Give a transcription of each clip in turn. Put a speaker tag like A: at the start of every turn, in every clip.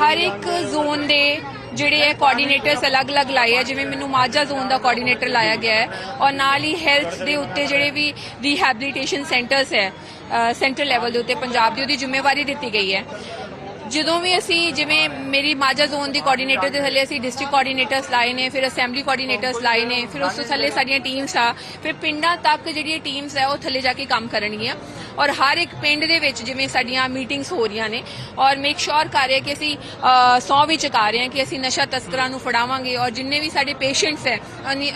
A: ਹਰ ਇੱਕ ਜ਼ੋਨ ਦੇ ਜਿਹੜੇ ਹੈ ਕੋਆਰਡੀਨੇਟਰਸ ਅਲੱਗ-ਅਲੱਗ ਲਾਏ ਆ, ਜਿਵੇਂ ਮੈਨੂੰ ਮਾਝਾ ਜ਼ੋਨ ਦਾ ਕੋਆਰਡੀਨੇਟਰ ਲਾਇਆ ਗਿਆ ਹੈ ਔਰ ਨਾਲ ਹੀ ਹੈਲਥ ਦੇ ਉੱਤੇ ਜਿਹੜੇ ਵੀ ਰੀਹੈਬਿਲਿਟੇਸ਼ਨ ਸੈਂਟਰਸ ਹੈ ਸੈਂਟਰ ਲੈਵਲ ਦੇ ਉੱਤੇ ਪੰਜਾਬ ਦੀ ਉਹਦੀ ਜ਼ਿੰਮੇਵਾਰੀ ਦਿੱਤੀ ਗਈ ਹੈ। ਜਦੋਂ ਵੀ ਅਸੀਂ ਜਿਵੇਂ ਮੇਰੀ ਮਾਝਾ ਜ਼ੋਨ ਦੀ ਕੋਆਰਡੀਨੇਟਰ ਦੇ ਥੱਲੇ ਅਸੀਂ ਡਿਸਟ੍ਰਿਕਟ ਕੋਆਰਡੀਨੇਟਰਸ ਲਾਏ ਨੇ ਫਿਰ ਅਸੈਂਬਲੀ ਕੋਆਰਡੀਨੇਟਰਸ ਲਾਏ ਨੇ ਫਿਰ ਉਸ ਤੋਂ ਥੱਲੇ ਸਾਡੀਆਂ ਟੀਮਸ ਆ ਫਿਰ ਪਿੰਡਾਂ ਤੱਕ ਜਿਹੜੀਆਂ ਟੀਮਸ ਹੈ ਉਹ ਥੱਲੇ ਜਾ ਕੇ ਕੰਮ ਕਰਨਗੀਆਂ। ਔਰ ਹਰ ਇੱਕ ਪਿੰਡ ਦੇ ਵਿੱਚ ਜਿਵੇਂ ਸਾਡੀਆਂ ਮੀਟਿੰਗਸ ਹੋ ਰਹੀਆਂ ਨੇ ਔਰ ਮੇਕ ਸ਼ੋਰ ਕਰ ਰਹੇ ਕਿ ਅਸੀਂ ਸੌ ਵਿੱਚ ਕਰ ਰਹੇ ਹਾਂ ਕਿ ਅਸੀਂ ਨਸ਼ਾ ਤਸਕਰਾਂ ਨੂੰ ਫੜਾਵਾਂਗੇ ਔਰ ਜਿੰਨੇ ਵੀ ਸਾਡੇ ਪੇਸ਼ੈਂਟਸ ਹੈ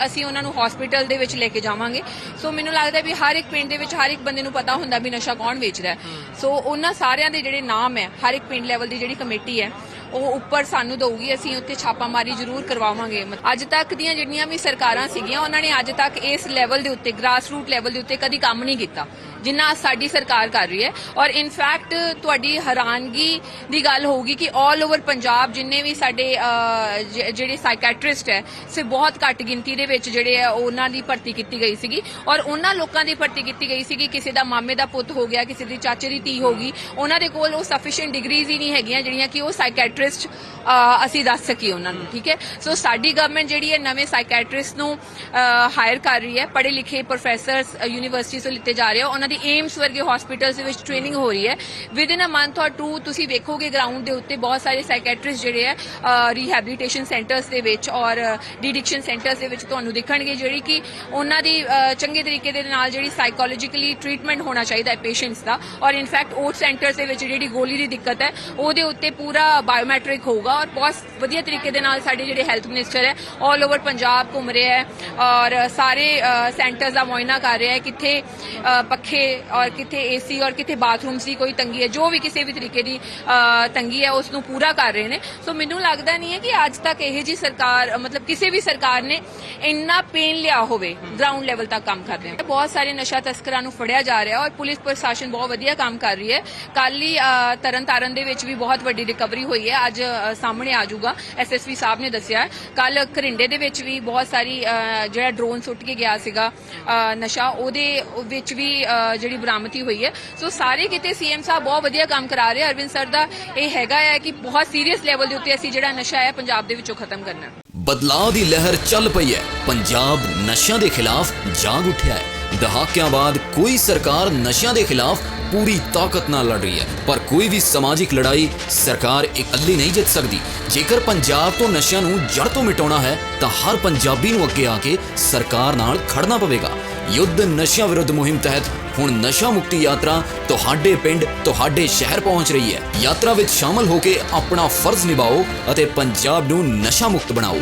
A: ਅਸੀਂ ਉਹਨਾਂ ਨੂੰ ਹਸਪੀਟਲ ਦੇ ਵਿੱਚ ਲੈ ਕੇ ਜਾਵਾਂਗੇ। ਸੋ ਮੈਨੂੰ ਲੱਗਦਾ ਵੀ ਹਰ ਇੱਕ ਪਿੰਡ ਦੇ ਵਿੱਚ ਹਰ ਇੱਕ ਬੰਦੇ ਨੂੰ ਪਤਾ ਹੁੰਦਾ ਵੀ ਨਸ਼ਾ ਕੌਣ ਵੇਚਦਾ ਸੋ ਉਹਨਾਂ ਸਾਰਿਆਂ ਦੇ ਜਿਹੜੇ ਨਾਮ ਹੈ ਹਰ ਇੱਕ ਪਿੰਡ ਲੈਵਲ ਦੀ ਜਿਹੜੀ ਕਮੇਟੀ ਹੈ, ਉਹ ਉੱਪਰ ਸਾਨੂੰ ਦਊਗੀ, ਅਸੀਂ ਉੱਤੇ ਛਾਪਾਮਾਰੀ ਜ਼ਰੂਰ ਕਰਵਾਵਾਂਗੇ। ਅੱਜ ਤੱਕ ਦੀਆਂ ਜਿਹੜੀਆਂ ਵੀ ਸਰਕਾਰਾਂ ਸੀਗੀਆਂ, ਉਹਨਾਂ ਨੇ ਅੱਜ ਤੱਕ ਇਸ ਲੈਵਲ ਦੇ ਉੱਤੇ ਗ੍ਰਾਸ ਰੂਟ ਲੈਵਲ ਦੇ ਉੱਤੇ ਕਦੀ ਕੰਮ ਨਹੀਂ ਕੀਤਾ। ਜਿੰਨਾ ਸਾਡੀ ਸਰਕਾਰ ਕਰ ਰਹੀ ਹੈ। ਔਰ ਇਨਫੈਕਟ ਤੁਹਾਡੀ ਹੈਰਾਨਗੀ ਦੀ ਗੱਲ ਹੋਊਗੀ ਕਿ 올 ਓਵਰ ਪੰਜਾਬ ਜਿੰਨੇ ਵੀ ਸਾਡੇ ਜ- ਜਿਹੜੇ ਸਾਈਕੈਟ੍ਰਿਸਟ ਹੈ ਸੇ ਬਹੁਤ ਘੱਟ ਗਿਣਤੀ ਦੇ ਵਿੱਚ ਜਿਹੜੇ ਆ ਉਹਨਾਂ ਦੀ ਭਰਤੀ ਕੀਤੀ ਗਈ ਸੀਗੀ। ਔਰ ਉਹਨਾਂ ਲੋਕਾਂ ਦੀ ਭਰਤੀ ਕੀਤੀ ਗਈ ਸੀਗੀ। ਕਿਸੇ ਦਾ ਮਾਮੇ ਦਾ ਪੁੱਤ ਹੋ ਗਿਆ, ਕਿਸੇ ਦੀ ਚਾਚੇ ਦੀ ਧੀ ਹੋ ਗਈ, ਉਹਨਾਂ ਦੇ ਕੋਲ ਉਹ ਸਫੀਸ਼ੀਐਂਟ ਡਿਗਰੀਜ਼ ਹੀ ਨਹੀਂ ਹੈਗੀਆਂ, ਜਿਹੜੀਆਂ ਕਿ ਉਹ ਸਾਈਕੈਟ੍ਰਿਸਟ ਅਸੀਂ ਦੱਸ ਸਕੀਏ ਉਹਨਾਂ ਨੂੰ, ਠੀਕ ਹੈ? ਸੋ ਸਾਡੀ ਗਵਰਨਮੈਂਟ ਜਿਹੜੀ ਹੈ, ਨਵੇਂ ਸਾਈਕੈਟ੍ਰਿਸਟ ਨੂੰ ਹਾਇਰ ਕਰ ਰਹੀ ਹੈ। ਪੜ੍ਹੇ ਲਿਖੇ ਪ੍ਰੋਫੈਸਰਸ ਯੂਨੀਵਰਸਿਟੀ ਤੋਂ ਲਿੱਤੇ ਜਾ ਰਹੇ ਆ। ਉਹਨਾਂ ਦੀ ਏਮਸ ਵਰਗੇ ਹਸਪੀਟਲਸ ਦੇ ਵਿੱਚ ਟ੍ਰੇਨਿੰਗ ਹੋ ਰਹੀ ਹੈ। ਵਿਦ ਇਨ ਅ ਮੰਥ ਔਰ ਟੂ ਤੁਸੀਂ ਵੇਖੋਗੇ ਗਰਾਊਂਡ ਦੇ ਉੱਤੇ ਬਹੁਤ ਸਾਰੇ ਸਾਈਕੈਟ੍ਰਿਸਟ ਜਿਹੜੇ ਹੈ ਰੀਹੈਬਿਲਿਟੇਸ਼ਨ ਸੈਂਟਰਸ ਦੇ ਵਿੱਚ ਔਰ ਡਿਡਿਕਸ਼ਨ ਸੈਂਟਰਸ ਦੇ ਵਿੱਚ ਤੁਹਾਨੂੰ ਦਿਖਣਗੇ ਜਿਹੜੀ ਕਿ ਉਹਨਾਂ ਦੀ ਚੰਗੇ ਤਰੀਕੇ ਦੇ ਨਾਲ ਜਿਹੜੀ ਸਾਈਕੋਲੋਜੀਕਲੀ ਟ੍ਰੀਟਮੈਂਟ ਹੋਣਾ ਚਾਹੀਦਾ ਹੈ ਪੇਸ਼ੈਂਟਸ ਦਾ। ਔਰ ਇਨਫੈਕਟ ਉਹ ਸੈਂਟਰਸ ਦੇ ਵਿੱਚ ਜਿਹੜੀ ਗੋਲੀ ਦੀ ਦਿੱਕਤ ਹੈ, ਉਹਦੇ ਉੱਤੇ ਪੂਰਾ ਬਾਇਓਮੈਟ੍ਰਿਕ ਹੋਊਗਾ ਔਰ ਬਹੁਤ ਵਧੀਆ ਤਰੀਕੇ ਦੇ ਨਾਲ ਸਾਡੇ ਜਿਹੜੇ ਹੈਲਥ ਮਿਨਿਸਟਰ ਹੈ 올 ਓਵਰ ਪੰਜਾਬ ਘੁੰਮ ਰਿਹਾ ਹੈ ਔਰ ਸਾਰੇ ਸੈਂਟਰਸ ਦਾ ਮੁਆਇਨਾ ਕਰ ਰਿਹਾ ਹੈ ਕਿੱਥੇ ਪੱਖੇ ਔਰ ਕਿੱਥੇ ਏਸੀ ਔਰ ਕਿੱਥੇ ਬਾਥਰੂਮਸ ਦੀ ਕੋਈ ਤੰਗੀ ਹੈ, ਜੋ ਵੀ ਕਿਸੇ ਵੀ ਤਰੀਕੇ ਦੀ ਤੰਗੀ ਹੈ ਉਸ ਨੂੰ ਪੂਰਾ ਕਰ ਰਹੇ ਨੇ। ਸੋ ਮੈਨੂੰ ਲੱਗਦਾ ਨਹੀਂ ਹੈ ਕਿ ਅੱਜ ਤੱਕ ਇਹ ਜੀ ਸਰਕਾਰ, ਮਤਲਬ ਕਿਸੇ ਵੀ ਸਰਕਾਰ ਨੇ ਇੰਨਾ ਪੇਨ ਲਿਆ ਹੋਵੇ ਗਰਾਊਂਡ ਲੈਵਲ ਤੱਕ ਕੰਮ ਕਰਦੇ ਆ ਬਹੁਤ ਸਾਰੇ ਨਸ਼ਾ ਤਸਕਰਾਂ ਨੂੰ ਫੜਿਆ ਜਾ ਰਿਹਾ ਔਰ ਪੁਲਿਸ ਪ੍ਰਸ਼ਾਸਨ ਬਹੁਤ ਵਧੀਆ ਕੰਮ ਕਰ ਰਹੀ ਹੈ। ਕੱਲ ਹੀ ਤਰਨਤਾਰਨ ਦੇ ਵਿੱਚ ਵੀ ਬਹੁਤ ਵੱਡੀ ਰਿਕਵਰੀ ਹੋਈ ਹੈ। ਅੱਜ ਸਾਹਮਣੇ ਆ ਜਾਊਗਾ। ਐਸਐਸਪੀ ਸਾਹਿਬ ਨੇ ਦੱਸਿਆ ਕੱਲ ਕਰਿੰਡੇ ਦੇ ਵਿੱਚ ਵੀ ਬਹੁਤ ਸਾਰੀ ਜਿਹੜਾ ਡਰੋਨ ਸੁੱਟ ਕੇ ਗਿਆ ਸੀਗਾ ਨਸ਼ਾ, ਉਹਦੇ ਵਿੱਚ ਵੀ ਜਿਹੜੀ ਬਰਾਮਤੀ ਹੋਈ ਹੈ। ਸੋ ਸਾਰੇ ਕਿਤੇ ਸੀਐਮ ਸਾਹਿਬ ਬਹੁਤ ਵਧੀਆ ਕੰਮ ਕਰਾ ਰਹੇ ਅਰਵਿੰਦ ਸਰ ਦਾ ਇਹ ਹੈਗਾ ਹੈ ਕਿ ਬਹੁਤ ਸੀਰੀਅਸ ਲੈਵਲ ਦੇ ਉੱਤੇ ਅਸੀਂ ਜਿਹੜਾ ਨਸ਼ਾ ਹੈ ਪੰਜਾਬ ਦੇ ਵਿੱਚੋਂ ਖਤਮ ਕਰਨਾ।
B: ਬਦਲਾਅ ਦੀ ਲਹਿਰ ਚੱਲ ਪਈ ਹੈ। ਪੰਜਾਬ ਨਸ਼ਿਆਂ ਦੇ ਖਿਲਾਫ ਜਾਗ ਉੱਠਿਆ ਹੈ। ਦਹਾਕਿਆਂ ਬਾਅਦ ਕੋਈ ਸਰਕਾਰ ਨਸ਼ਿਆਂ ਦੇ ਖਿਲਾਫ ਪੂਰੀ ਤਾਕਤ ਨਾਲ ਲੜ ਰਹੀ ਹੈ। ਪਰ ਕੋਈ ਵੀ ਸਮਾਜਿਕ ਲੜਾਈ ਸਰਕਾਰ ਇਕੱਲੀ ਨਹੀਂ ਜਿੱਤ ਸਕਦੀ। ਜੇਕਰ ਪੰਜਾਬ ਤੋਂ ਨਸ਼ਿਆਂ ਨੂੰ ਜੜ ਤੋਂ ਮਿਟਾਉਣਾ ਹੈ, ਤਾਂ ਹਰ ਪੰਜਾਬੀ ਨੂੰ ਅੱਗੇ ਆ ਕੇ ਸਰਕਾਰ ਨਾਲ ਖੜਨਾ ਪਵੇਗਾ। ਯੁੱਧ ਨਸ਼ਿਆਂ ਵਿਰੁੱਧ ਮੁਹਿੰਮ ਤਹਿਤ ਹੁਣ ਨਸ਼ਾ ਮੁਕਤੀ ਯਾਤਰਾ ਤੁਹਾਡੇ ਪਿੰਡ, ਤੁਹਾਡੇ ਸ਼ਹਿਰ ਪਹੁੰਚ ਰਹੀ ਹੈ। ਯਾਤਰਾ ਵਿੱਚ ਸ਼ਾਮਲ ਹੋ ਕੇ ਆਪਣਾ ਫਰਜ਼ ਨਿਭਾਓ ਅਤੇ ਪੰਜਾਬ ਨੂੰ ਨਸ਼ਾ ਮੁਕਤ ਬਣਾਓ।